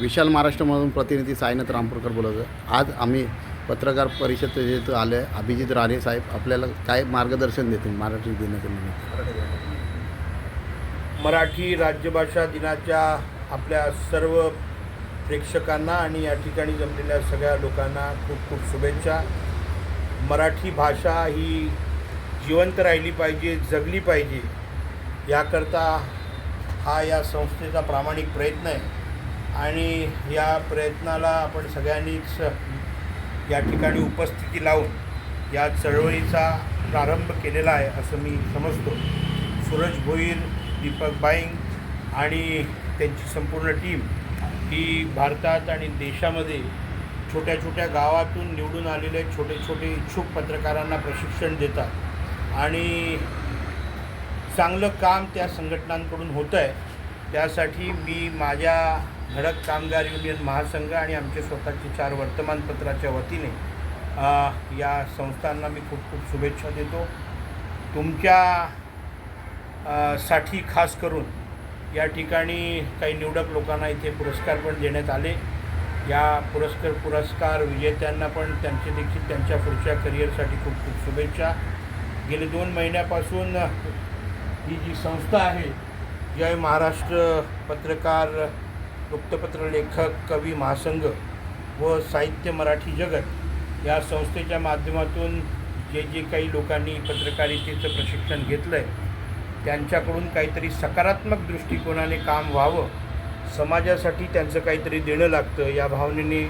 विशाल महाराष्ट्रमधून प्रतिनिधी साईनाथ रामपूरकर बोलत आहे. आज आम्ही पत्रकार परिषद आले अभिजित राणे साहेब आपल्याला काय मार्गदर्शन देतील मराठी दिनाच्या निमित्त? मराठी राज्यभाषा दिनाच्या आपल्या सर्व प्रेक्षकांना आणि या ठिकाणी जमलेल्या सगळ्या लोकांना खूप खूप शुभेच्छा. मराठी भाषा ही जिवंत राहिली पाहिजे जगली पाहिजे याकरता हा या संस्थेचा प्रामाणिक प्रयत्न आहे. आणि या प्रयत्नाला आपण सगळ्यांनीच या ठिकाणी उपस्थिती लावून या चळवळीचा प्रारंभ केलेला आहे असं मी समजतो. सूरज भोईर दीपक बाईंग आणि त्यांची संपूर्ण टीम ही भारतात आणि देशामध्ये छोट्या छोट्या गावातून निवडून आलेले छोटे छोटे इच्छुक पत्रकारांना प्रशिक्षण देतात. आणि चांगलं काम त्या संघटनांकडून होतं आहे त्यासाठी मी माझ्या धडक कामगार युनियन महासंघ आणि आमचे स्वतःचे चार वर्तमानपत्राच्या वतीने या संस्थांना मी खूप खूप शुभेच्छा देतो. तुमच्या साठी खास करून या ठिकाणी काही निवडक लोकांना इथे पुरस्कार पण देण्यात आले. या पुरस्कार पुरस्कार विजेत्यांना पण त्यांचे देखील त्यांच्या पुढच्या करिअरसाठी खूप खूप शुभेच्छा. गेले दोन महिन्यापासून ही जी संस्था आहे जय महाराष्ट्र पत्रकार वृत्तपत्र लेखक कवी महासंघ व साहित्य मराठी जगत या संस्थेच्या माध्यमातून जे जे काही लोकांनी पत्रकारितेचं प्रशिक्षण घेतलं आहे त्यांच्याकडून काहीतरी सकारात्मक दृष्टिकोनाने काम व्हावं समाजासाठी त्यांचं काहीतरी देणं लागतं या भावनेने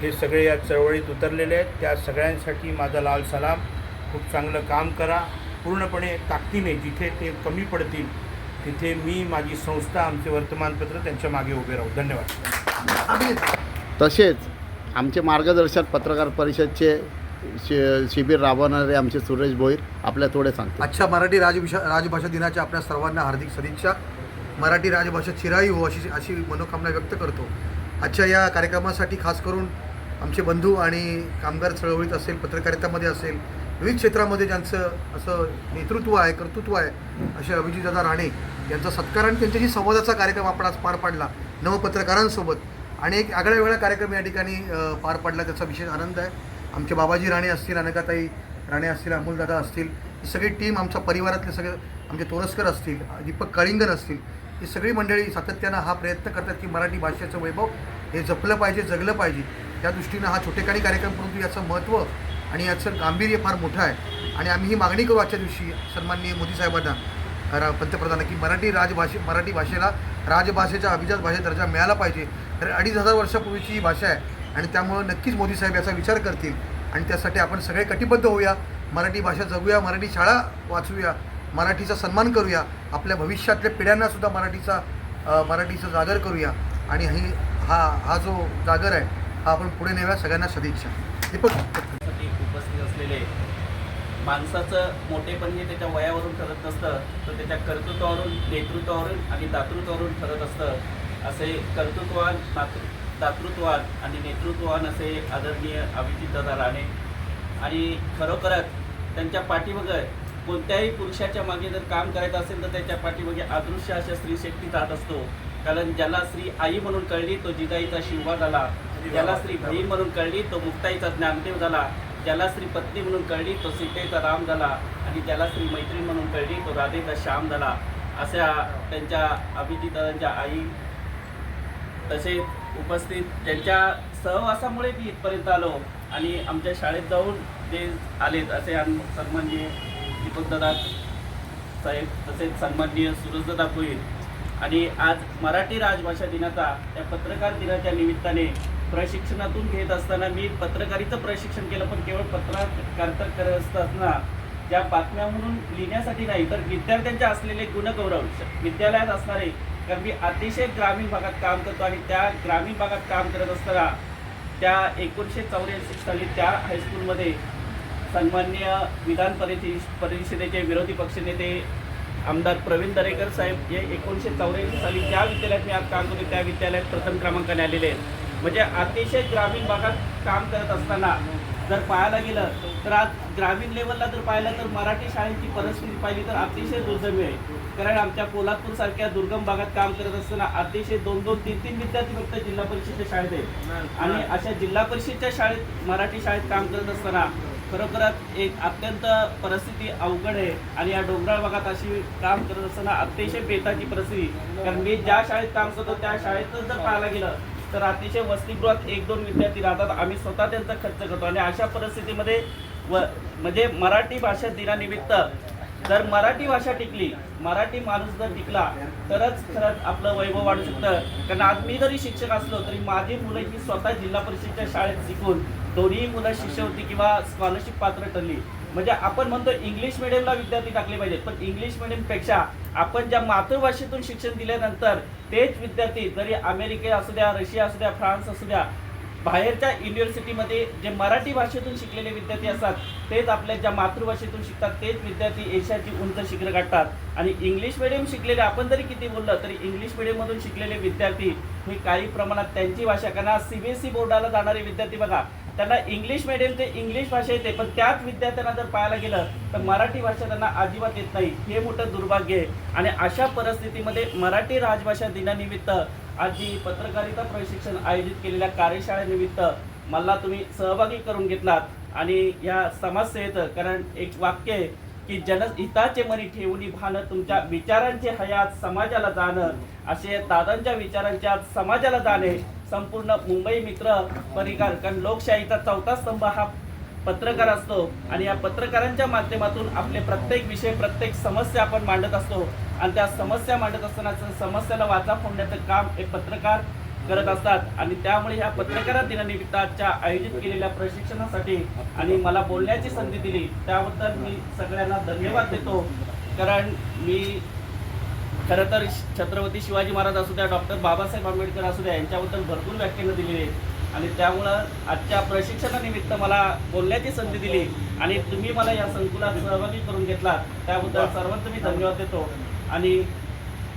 हे सगळे या चळवळीत उतरलेले आहेत. त्या सगळ्यांसाठी माझा लाल सलाम. खूप चांगलं काम करा. पूर्णपणे ताकदीने जिथे ते कमी पडतील तिथे मी माझी संस्था आमचे वर्तमानपत्र त्यांच्या मागे उभे राहू. धन्यवाद. तसेच आमचे मार्गदर्शक पत्रकार परिषदचे शि शिबिर राबवणारे आमचे सुरेश भोईर आपल्या थोडे सांगते आजच्या मराठी राजभाषा राजभाषा दिनाच्या आपल्या सर्वांना हार्दिक सदिच्छा मराठी राजभाषा चिराई हो अशी अशी मनोकामना व्यक्त करतो. आजच्या या कार्यक्रमासाठी खास करून आमचे बंधू आणि कामगार चळवळीत असेल पत्रकारितामध्ये असेल विविध क्षेत्रामध्ये ज्यांचं असं नेतृत्व आहे कर्तृत्व आहे असे अभिजितदादा राणे यांचा सत्कार आणि त्यांच्याशी संवादाचा कार्यक्रम आपण आज पार पाडला नवपत्रकारांसोबत. आणि एक आगळ्या वेगळा कार्यक्रम या ठिकाणी पार पाडला त्याचा विशेष आनंद आहे. आमचे बाबाजी राणे असतील अनकाताई राणे असतील अमोलदादा असतील ही सगळी टीम आमच्या परिवारातले सगळे आमचे तोरसकर असतील दीपक कळिंगन असतील ही सगळी मंडळी सातत्यानं हा प्रयत्न करतात की मराठी भाषेचं वैभव हे जपलं पाहिजे जगलं पाहिजे. त्या दृष्टीनं हा छोटेखानी कार्यक्रम परंतु याचं महत्त्व आणि याचं गांभीर्य फार मोठं आहे. आणि आम्ही ही मागणी करू आजच्या दिवशी सन्माननीय मोदी साहेबांना. रा- पंतप्रधान की मराठी राजभाषे मराठी भाषेला राजभाषेच्या अभिजात भाषेत दर्जा मिळाला पाहिजे. तर अडीच हजार वर्षापूर्वीची ही भाषा आहे. आणि त्यामुळं नक्कीच मोदी साहेब याचा विचार करतील. आणि त्यासाठी आपण सगळे कटिबद्ध होऊया. मराठी भाषा जगूया मराठी शाळा वाचूया मराठीचा सन्मान करूया. आपल्या भविष्यातल्या पिढ्यांनासुद्धा मराठीचा मराठीचं मराठीचा जागर करूया. आणि ही हा हा जो जागर आहे हा आपण पुढे नेऊया. सगळ्यांना सदिच्छा. दीपक. असलेले माणसाचं मोठेपण हे त्याच्या वयावरून ठरत नसतं तर त्याच्या कर्तृत्वावरून नेतृत्वावरून आणि दातृत्वावरून ठरत असतं असे कर्तृत्वान मातृ दातृत्वान आणि नेतृत्वान असे आदरणीय अभिजितदादा राणे. आणि खरोखरच त्यांच्या पाठीमागं कोणत्याही पुरुषाच्या मागे जर काम करायचं असेल तर त्याच्या पाठीमागे अदृश्य अशा स्त्री शक्ती जात असतो. कारण ज्याला स्त्री आई म्हणून कळली तो जिजाईचा शिवबा झाला. ज्याला स्त्री बहीण म्हणून कळली तो मुक्ताईचा ज्ञानदेव झाला. ज्याला श्री पत्नी म्हणून कळली तो सीतेचा राम झाला आणि ज्याला श्री मैत्रीण म्हणून कळली तो राधेचा श्याम झाला. अशा त्यांच्या अभिजितांच्या आई तसेच उपस्थित त्यांच्या सहवासामुळे मी इथपर्यंत आलो आणि आमच्या शाळेत जाऊन ते आलेत असे आम- सन्माननीय दीपकदादा साहेब तसेच सन्माननीय सूरजदादा भोईर आणि आज मराठी राजभाषा दिनाचा त्या पत्रकार दिनाच्या निमित्ताने प्रशिक्षणातून घेत असताना मी पत्रकारीचं प्रशिक्षण केलं पण केवळ पत्रकारिता करत असताना त्या बातम्या म्हणून लिहिण्यासाठी नाही तर विद्यार्थ्यांचे असलेले गुणगौरव विद्यालयात असणारे कारण मी अतिशय ग्रामीण भागात काम करतो आणि त्या ग्रामीण भागात काम करत असताना त्या एकोणीसशे चौऱ्याऐंशी साली त्या हायस्कूलमध्ये सन्मान्य विधान परिषद परिषदेचे विरोधी पक्षनेते आमदार प्रवीण दरेकर साहेब हे एकोणीसशे चौऱ्याऐंशी साली ज्या विद्यालयात मी आज काम करतो त्या विद्यालयात प्रथम क्रमांकाने आलेले आहेत. म्हणजे अतिशय ग्रामीण भागात काम करत असताना जर पाहायला गेलं तर आज ग्रामीण लेवलला जर पाहिलं तर मराठी शाळेची परिस्थिती पाहिली तर अतिशय दुर्जमी आहे. कारण आमच्या पोलादपूर सारख्या दुर्गम भागात काम करत असताना अतिशय दोन दोन तीन तीन विद्यार्थी फक्त जिल्हा परिषदेच्या शाळेत आहेत. आणि अशा जिल्हा परिषदच्या शाळेत मराठी शाळेत काम करत असताना खरोखरच एक अत्यंत परिस्थिती अवघड आहे. आणि या डोंगराळ भागात अशी काम करत असताना अतिशय बेताची परिस्थिती. कारण मी ज्या शाळेत काम करतो त्या शाळेतच जर पाहायला गेलं तर अतिशय वसतिगृहात एक दोन विद्यार्थी राहतात. आम्ही स्वतः त्यांचा खर्च करतो. आणि अशा परिस्थितीमध्ये व म्हणजे मराठी भाषा दिनानिमित्त जर मराठी भाषा टिकली मराठी माणूस जर टिकला तरच खरंच आपलं वैभव वाढू शकतं. कारण आज मी जरी शिक्षक असलो तरी माझी मुलं ही स्वतः जिल्हा परिषदेच्या शाळेत शिकून दोन्ही मुलं शिष्यवृत्ती किंवा स्कॉलरशिप पात्र ठरली. म्हणजे आपण म्हणतो इंग्लिश मिडियमला विद्यार्थी टाकले पाहिजेत पण इंग्लिश मिडियमपेक्षा आपण ज्या मातृभाषेतून शिक्षण दिल्यानंतर तेच विद्यार्थी जरी अमेरिके असू द्या रशिया असू द्या फ्रान्स असू द्या बाहेरच्या युनिव्हर्सिटीमध्ये जे मराठी भाषेतून शिकलेले विद्यार्थी असतात तेच आपल्या ज्या मातृभाषेतून शिकतात तेच विद्यार्थी एशियाची उंच शिखरं गाठतात. आणि इंग्लिश मिडियम शिकलेले आपण जरी किती बोललं तरी इंग्लिश मिडियममधून शिकलेले विद्यार्थी हे काही प्रमाणात त्यांची भाषा कारण एस सी बोर्डाला जाणारे विद्यार्थी बघा त्यांना इंग्लिश मिडियम ते इंग्लिश भाषा येते पण त्याच विद्यार्थ्यांना जर पाहायला गेलं तर मराठी भाषा त्यांना अजिबात येत नाही. हे मोठं दुर्भाग्य आहे. आणि अशा परिस्थितीमध्ये मराठी राजभाषा दिनानिमित्त आज जी पत्रकारिता प्रशिक्षण आयोजित केलेल्या कार्यशाळेनिमित्त मला तुम्ही सहभागी करून घेतलात. आणि या समस्येत कारण एक वाक्य आहे की जनहिताचे मनी ठेवून भानं तुमच्या विचारांचे हयात समाजाला जाणं असे दादांच्या विचारांच्या समाजाला जाणे संपूर्ण मुंबई मित्र परिकार कारण लोकशाहीचा चौथा स्तंभ हा पत्रकार असतो आणि या पत्रकारांच्या माध्यमातून आपले प्रत्येक विषय प्रत्येक समस्या आपण मांडत असतो. आणि त्या समस्या मांडत असताना समस्याला वाचा फोडण्याचं काम हे पत्रकार करत असतात. आणि त्यामुळे ह्या पत्रकार दिनानिमित्त आजच्या आयोजित केलेल्या प्रशिक्षणासाठी आणि मला बोलण्याची संधी दिली त्याबद्दल मी सगळ्यांना धन्यवाद देतो. कारण मी खरं तर छत्रपती शिवाजी महाराज असू द्या डॉक्टर बाबासाहेब आंबेडकर असू द्या यांच्याबद्दल भरपूर व्याख्यानं दिलेली आहेत. आणि त्यामुळं आजच्या प्रशिक्षणानिमित्त मला बोलण्याची संधी दिली. आणि तुम्ही मला या संकुलात सहभागी करून घेतला त्याबद्दल सर्वांचं मी धन्यवाद देतो. आणि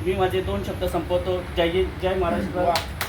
मी माझे दोन शब्द संपवतो. जय हिंद जय महाराष्ट्र.